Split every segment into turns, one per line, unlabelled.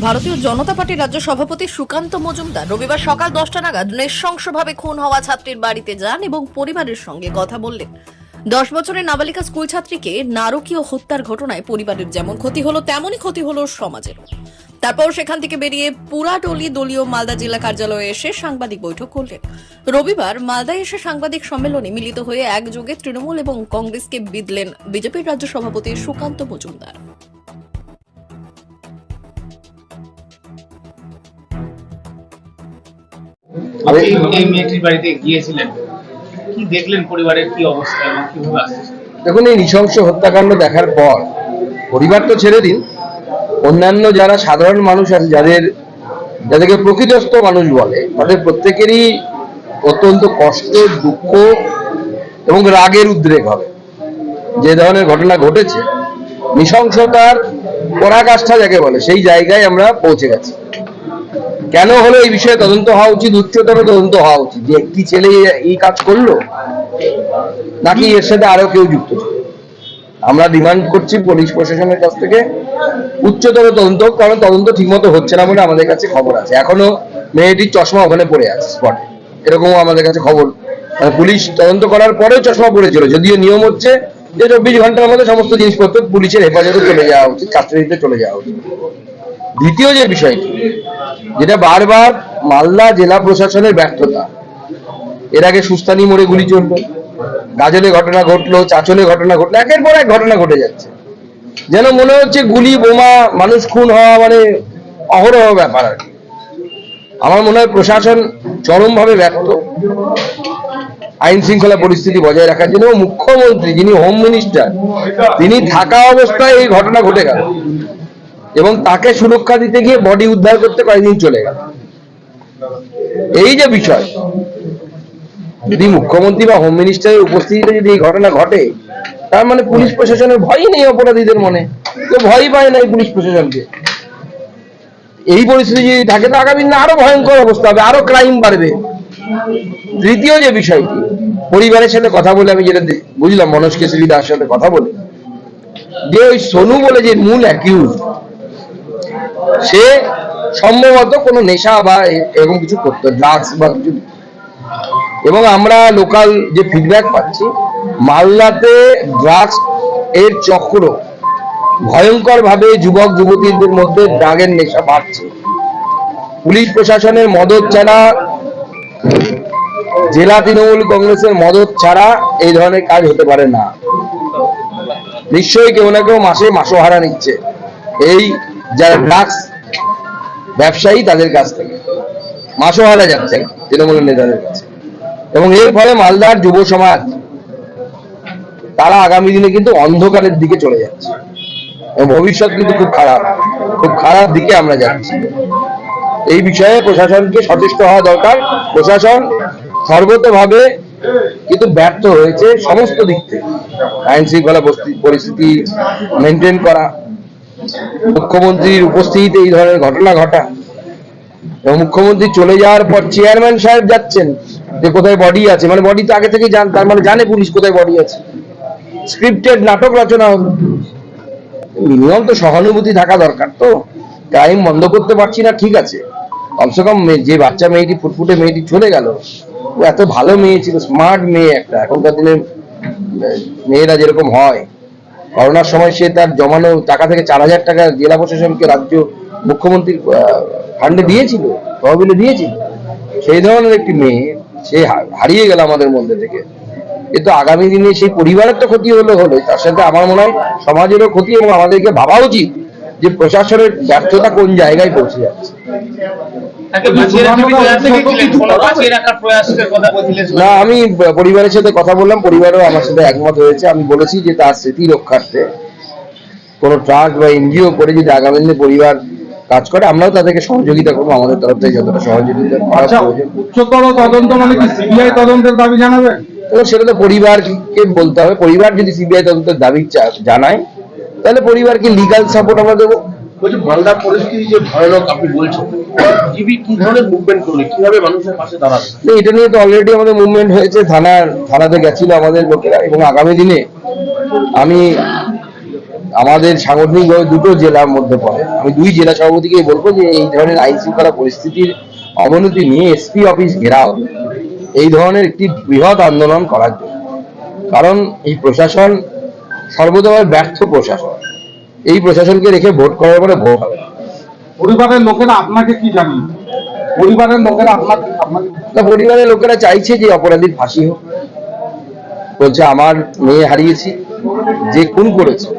ভারতীয় জনতা পার্টির রাজ্য সভাপতি সুকান্ত মজুমদার রবিবার সকাল দশটা নাগাদ নৃশংসভাবে খুন হওয়া ছাত্রীর বাড়িতে যান এবং পরিবারের সঙ্গে কথা বললেন। দশ বছরের নাবালিকা স্কুল ছাত্রীকে নারকীয় হত্যার ঘটনায় পরিবারের যেমন ক্ষতি হলো, তেমনই ক্ষতি হলো সমাজেরও। তারপর সেখান থেকে বেরিয়ে পুরাটলি দলীয় মালদা জেলা কার্যালয়ে এসে সাংবাদিক বৈঠক করলেন। রবিবার মালদায় এসে সাংবাদিক সম্মেলনে মিলিত হয়ে একযোগে তৃণমূল এবং কংগ্রেসকে বিদলেন বিজেপির রাজ্য সভাপতি সুকান্ত মজুমদার।
আপনি এই মেয়েটির বাড়িতে গিয়েছিলেন। কি দেখলেন পরিবারের কি অবস্থা এবং কীভাবে আসছে?
দেখুন এই নৃশংস হত্যাকাণ্ড দেখার পর পরিবার তো ছেড়ে দিন। অন্যান্য যারা সাধারণ মানুষ আছে যাদের যাদেরকে প্রকৃতস্থ মানুষ বলে তাদের প্রত্যেকেরই অত্যন্ত কষ্ট দুঃখ এবং রাগের উদ্রেক হবে। যে ধরনের ঘটনা ঘটেছে নৃশংসতার পরাকাষ্ঠা যাকে বলে সেই জায়গায় আমরা পৌঁছে গেছি। কেন হলো এই বিষয়ে তদন্ত হওয়া উচিত? উচ্চতর তদন্ত হওয়া উচিত। যে একটি ছেলে এই কাজ করল, নাকি এর সাথে আরও কেউ যুক্ত ছিল? আমরা ডিমান্ড করছি পুলিশ প্রশাসনের কাছ থেকে উচ্চতর তদন্ত কারণ তদন্ত ঠিকমতো হচ্ছে না বলে আমাদের কাছে খবর আছে। এখনও মেয়েটির চশমা ওখানে পড়ে আছে স্পটে এরকমও আমাদের কাছে খবর। মানে পুলিশ তদন্ত করার পরেও চশমা পড়েছিল। যদিও নিয়ম হচ্ছে যে চব্বিশ ঘণ্টার মধ্যে সমস্ত জিনিসপত্র পুলিশের হেফাজতে চলে যাওয়া উচিত কাস্টাডিতে চলে যাওয়া উচিত। দ্বিতীয় যে বিষয়টি, যেটা বারবার মালদা জেলা প্রশাসনের ব্যর্থতা। এর আগে সুস্তানি মোড়ে গুলি চলল, গাজলে ঘটনা ঘটলো, চাচলে ঘটনা ঘটলো, একের পর এক ঘটনা ঘটে যাচ্ছে। যেন মনে হচ্ছে গুলি, বোমা, মানুষ খুন হওয়া মানে অহরহ ব্যাপার আর কি। আমার মনে হয় প্রশাসন চরমভাবে ব্যর্থ। আইন শৃঙ্খলা পরিস্থিতি বজায় রাখার জন্য মুখ্যমন্ত্রী, যিনি হোম মিনিস্টার, তিনি থাকা অবস্থায় এই ঘটনা ঘটে গেল। এবং তাকে সুরক্ষা দিতে গিয়ে বডি উদ্ধার করতে কয়েকদিন চলে গেল। এই যে বিষয়, যদি মুখ্যমন্ত্রী বা হোম মিনিস্টারের উপস্থিতিতে যদি এই ঘটনা ঘটে, তার মানে পুলিশ প্রশাসনের ভয়ই নেই অপরাধীদের মনে। কেউ ভয়ই পায় না এই পুলিশ প্রশাসনকে। এই পরিস্থিতি যদি থাকে, তো আগামী দিনে আরও ভয়ঙ্কর অবস্থা হবে, আরও ক্রাইম বাড়বে। তৃতীয় যে বিষয়টি, পরিবারের সাথে কথা বলে আমি যেটা বুঝলাম, মনোজ কেশরী দার সাথে কথা বলে। যে ওই সোনু বলে যে মূল অ্যাকিউজ সে সম্ভবত কোনো নেশা বা এরকম কিছু করতো ড্রাগস বা কিছু। এবং আমরা লোকাল যে ফিডব্যাক পাচ্ছি, মালদাতে ড্রাগস এর চক্র ভয়ঙ্কর ভাবে যুবক, যুবতীদের মধ্যে ড্রাগের নেশা বাড়ছে। পুলিশ প্রশাসনের মদত ছাড়া, জেলা তৃণমূল কংগ্রেসের মদত ছাড়া এই ধরনের কাজ হতে পারে না। নিশ্চয়ই কেউ না কেউ মাসে মাসোহারা নিচ্ছে। এই যারা ড্রাগস ব্যবসায়ী তাদের কাছ থেকে। মাসোহারা যাচ্ছে, তৃণমূলের নেতাদের কাছে। এবং এর ফলে মালদার যুব সমাজ, তারা আগামী দিনে কিন্তু অন্ধকারের দিকে চলে যাচ্ছে। এবং ভবিষ্যৎ কিন্তু খুব খারাপ খুব খারাপ দিকে আমরা যাচ্ছি। এই বিষয়ে প্রশাসনকে সচেষ্ট হওয়া দরকার। প্রশাসন সর্বতভাবে কিন্তু ব্যর্থ হয়েছে সমস্ত দিক থেকে। আইন শৃঙ্খলা পরিস্থিতি- পরিস্থিতি মেনটেন করা মুখ্যমন্ত্রীর উপস্থিতিতে এই ধরনের ঘটনা ঘটা। এবং মুখ্যমন্ত্রী চলে যাওয়ার পর চেয়ারম্যান সাহেব যাচ্ছেন যে কোথায় বডি আছে। মানে বডি তো আগে থেকে জান তার মানে জানে পুলিশ কোথায় বডি আছে। স্ক্রিপ্টেড নাটক রচনা হলো মিনিমাম তো সহানুভূতি থাকা দরকার তো। ক্রাইম বন্ধ করতে পারছি না, ঠিক আছে। কমসে কম যে বাচ্চা মেয়েটি, ফুটফুটে মেয়েটি চলে গেল, ও এত ভালো মেয়ে ছিল স্মার্ট মেয়ে একটা। এখনকার দিনে মেয়েরা যেরকম হয় করোনার সময় সে তার জমানো টাকা থেকে চার হাজার টাকা জেলা প্রশাসনকে রাজ্য মুখ্যমন্ত্রীর ফান্ডে দিয়েছিল, তহবিলে দিয়েছিল। সেই ধরনের একটি মেয়ে, সে হারিয়ে গেল আমাদের মধ্যে থেকে। কিন্তু আগামী দিনে সেই পরিবারের তো ক্ষতি হলো হলো। তার সাথে আমার মনে হয় সমাজেরও ক্ষতি এবং আমাদেরকে ভাবা উচিত যে প্রশাসনের ব্যর্থতা কোন জায়গায় পৌঁছে যাচ্ছে। না আমি পরিবারের সাথে কথা বললাম পরিবারও আমার সাথে একমত হয়েছে। আমি বলেছি যে তার স্মৃতি রক্ষার্থে কোনো ট্রাস্ট বা এনজিও করে যদি আগামী দিনে পরিবার কাজ করে আমরাও তাদেরকে সহযোগিতা করব। আমাদের তরফ থেকে যতটা সহযোগিতা করা
আচ্ছা উচ্চতর তদন্ত মানে কি সিবিআই তদন্তের দাবি জানাবেন
এবং সেটা তো পরিবারকে বলতে হবে। পরিবার যদি সিবিআই তদন্তের দাবি জানায় তাহলে পরিবারকে লিগাল সাপোর্ট আমরা দেবো।
মালদার পরিস্থিতি যে ভয়ানক আপনি বলছেন? জিবি কি ধরনের মুভমেন্ট করবে কীভাবে মানুষের পাশে দাঁড়াবে?
এটা নিয়ে তো অলরেডি আমাদের মুভমেন্ট হয়েছে, থানার, থানাতে গেছিল আমাদের লোকেরা এবং আগামী দিনে আমি আমাদের দুটো জেলার মধ্যে পড়ে। আমি দুই জেলা সভাপতিকে বলব যে এই ধরনের আইন শৃঙ্খলা পরিস্থিতির অবনতি নিয়ে এসপি অফিস ঘেরাও এই ধরনের একটি বৃহৎ আন্দোলন করার জন্য। কারণ এই প্রশাসন সর্বদা ব্যর্থ প্রশাসন। এই প্রশাসনকে রেখে ভোট করার পরে ভোট হবে।
পরিবারের লোকেরা আপনাকে কি জানিয়ে পরিবারের লোকেরা আপনাকে
পরিবারের লোকেরা চাইছে যে অপরাধীর ফাঁসি হোক। বলছে আমার মেয়ে হারিয়েছি যে খুন করেছে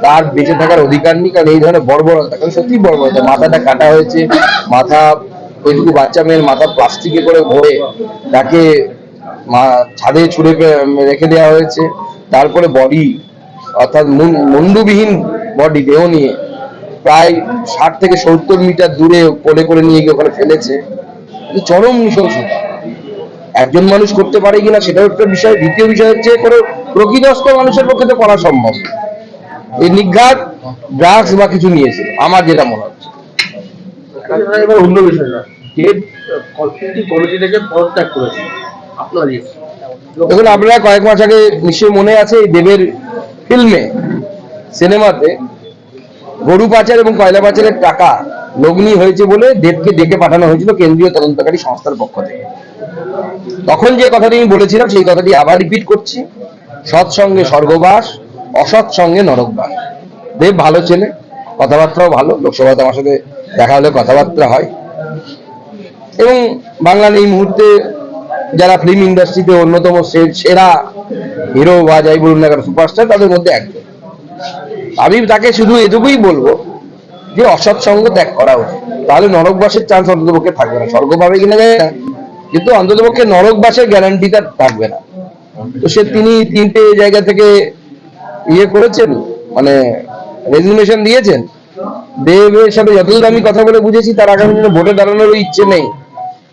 তার বেঁচে থাকার অধিকার নেই কারণ এই ধরনের বর্বরতা কারণ সত্যি বর্বরতা। মাথাটা কাটা হয়েছে মাথা ওইটুকু বাচ্চা মেয়ের মাথা প্লাস্টিকে করে ভরে তাকে ছাদে ছুড়ে রেখে দেওয়া হয়েছে। তারপরে বডি অর্থাৎ মুন- মুন্ডুবিহীন বডি দেহ নিয়ে প্রায় ষাট থেকে সত্তর মিটার দূরে কোলে করে নিয়ে গিয়ে ওখানে ফেলেছে। চরম নৃশংসতা একজন মানুষ করতে পারে কিনা সেটাও একটা বিষয়। দ্বিতীয় বিষয় হচ্ছে কোনো প্রকৃতস্থ মানুষের পক্ষে তো করা সম্ভব। এই নিঘাত ড্রাগস বা কিছু নিয়েছিল আমার যেটা মনে হচ্ছে।
এবার অন্য বিষয় না দেব কমিটি কমিটি থেকে পদত্যাগ করেছে। আপনার
দেখুন আপনারা কয়েক মাস আগে নিশ্চয়ই মনে আছে এই দেবের ফিল্মে সিনেমাতে গরু পাচার এবং কয়লা পাচারের টাকা লগ্নি হয়েছে বলে দেবকে ডেকে পাঠানো হয়েছিল কেন্দ্রীয় তদন্তকারী সংস্থার পক্ষ থেকে। তখন যে কথাটি আমি বলেছিলাম, সেই কথাটি আবার রিপিট করছি। সৎসঙ্গে স্বর্গবাস, অসৎ সঙ্গে নরকবাস। দেব ভালো ছেলে, কথাবার্তাও ভালো, লোকসভাতে আমার সাথে দেখা হলে কথাবার্তা হয়। এবং বাংলার এই মুহূর্তে যারা ফিল্ম ইন্ডাস্ট্রিতে অন্যতম সেরা হিরো বা যাই বলুন না সুপারস্টার তাদের মধ্যে একজন। আমি তাকে শুধু এটুকুই বলব যে অসৎ সঙ্গ ত্যাগ করা উচিত। তাহলে নরকবাসের চান্স অন্ততপক্ষে থাকবে না। স্বর্গ পাবে কিনা জানি না। কিন্তু অন্ততপক্ষে নরকবাসের গ্যারান্টি তার থাকবে না। তো সে তিনি তিনটে জায়গা থেকে ইয়ে করেছেন মানে রেজিগনেশন দিয়েছেন। দেবের সাথে যতদূর আমি কথা বলে বুঝেছি, তার আগামী দিনে ভোটে দাঁড়ানোর ইচ্ছে নেই।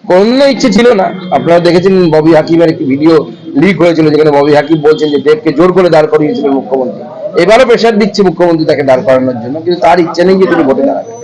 কোনো ইচ্ছে ছিল না। আপনারা দেখেছেন ববি হাকিমের একটি ভিডিও লিক হয়েছিল, যেখানে ববি হাকিম বলছেন যে দেবকে জোর করে দাঁড় করিয়েছিলেন মুখ্যমন্ত্রী। এবারও প্রেশার দিচ্ছে মুখ্যমন্ত্রী তাকে দাঁড় করানোর জন্য, কিন্তু তার ইচ্ছা নেই যে তিনি ভোটে দাঁড়াবেন।